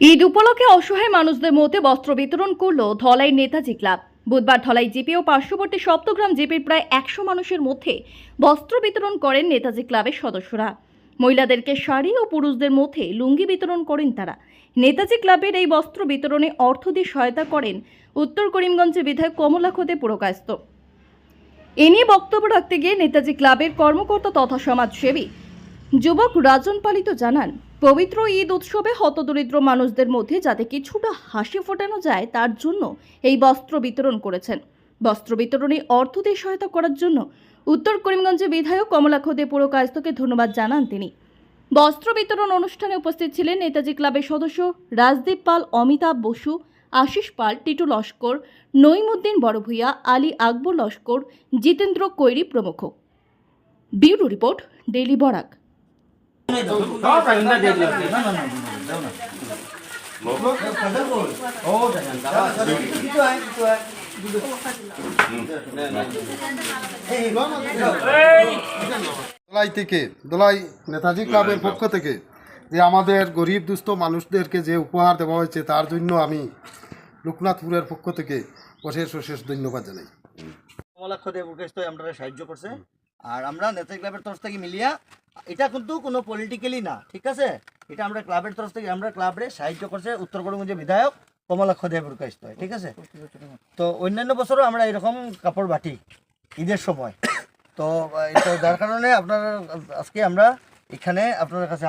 ঈদ উপলক্ষে অসহায় মানুষদের মধ্যে বস্ত্র বিতরণ করল ধলাই নেতাজি ক্লাব। বুধবার ধলাই জিপি ও পার্শ্ববর্তী সপ্তগ্রাম জিপির প্রায় একশো মানুষের মধ্যে বস্ত্র বিতরণ করেন নেতাজি ক্লাবের সদস্যরা। মহিলাদেরকে শাড়ি ও পুরুষদের মধ্যে লুঙ্গি বিতরণ করেন তারা। নেতাজি ক্লাবের এই বস্ত্র বিতরণে অর্থ দিয়ে সহায়তা করেন উত্তর করিমগঞ্জের বিধায়ক কমলা খোদে পুরকায়স্ত এ নিয়ে বক্তব্য রাখতে গিয়ে নেতাজি ক্লাবের কর্মকর্তা তথা সমাজসেবী যুবক রাজন পালিত জানান, পবিত্র ঈদ উৎসবে হতদরিদ্র মানুষদের মধ্যে যাতে কিছুটা হাসি ফোটানো যায়, তার জন্য এই বস্ত্র বিতরণ করেছেন। বস্ত্র বিতরণে অর্থ দিয়ে সহায়তা করার জন্য উত্তর করিমগঞ্জের বিধায়ক কমলা খোদে পুরকায়স্তকে ধন্যবাদ জানান তিনি। বস্ত্র বিতরণ অনুষ্ঠানে উপস্থিত ছিলেন নেতাজি ক্লাবের সদস্য রাজদীপ পাল, অমিতাভ বসু, আশিস পাল, টিটু লস্কর নইমুদ্দিন বড়ভূয়া আলী আকবর লস্কর, জিতেন্দ্র কৈরি প্রমুখ। Bureau report, daily Barak. Dolai থেকে, দোলাই নেতাজি ক্লাবের পক্ষ থেকে যে আমাদের গরিব দুস্থ মানুষদেরকে যে উপহার দেওয়া হয়েছে, তার জন্য আমি লোকনাথপুরের পক্ষ থেকে অশেষ অশেষ ধন্যবাদ জানাই। দেব সাহায্য করছে। আর আমরা নেতাজি ক্লাবের তরফ থেকে মিলিয়া, এটা কিন্তু কোনো পলিটিক্যালি না, ঠিক আছে? এটা আমরা ক্লাবের তরফ থেকে, আমরা ক্লাবে সাহায্য করছে উত্তর করিমগঞ্জের বিধায়ক কমলাক্ষ দেব ঠিক আছে? তো অন্যান্য বছরও আমরা এরকম কাপড় বাটি ঈদের সময়। তো তো যার কারণে আপনার, আজকে আমরা এখানে আপনার কাছে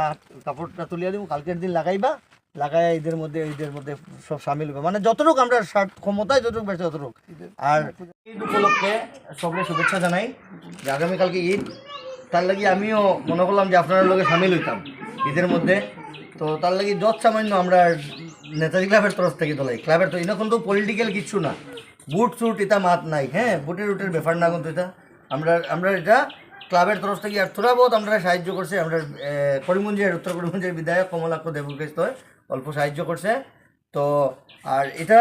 কাপড়টা তুলিয়ে দেবো, কালকের দিন লাগাইবা। লাগাই ঈদের মধ্যে ঈদের মধ্যে সব সামিল হবে। মানে যতটুকু আমরা ক্ষমতায় যতটুকু বেশি ততটুকু। আর ঈদ উপলক্ষে সবরে শুভেচ্ছা জানাই। যে আগামীকালকে ঈদ, তার লাগি আমিও মনে করলাম যে আপনার লগে সামিল হইতাম ঈদের মধ্যে। তো তার লাগি যত সামান্য আমরা নেতাজি ক্লাবের তরফ থেকে তোলাই ক্লাবের তো ইনো কিন্তু পলিটিক্যাল কিছু না। বুট সুট এটা মাত নাই হ্যাঁ? বুটের উটের ব্যাপার না কিন্তু এটা। আমরা আমরা এটা ক্লাবের তরফ থেকে আর থোড়া বহুত আমরা সাহায্য করছে। আমরা করিমগঞ্জের, উত্তর করিমগঞ্জের বিধায়ক কমলাক্ষ দেবুকেশ তো অল্প সাহায্য করছে। তো আর এটা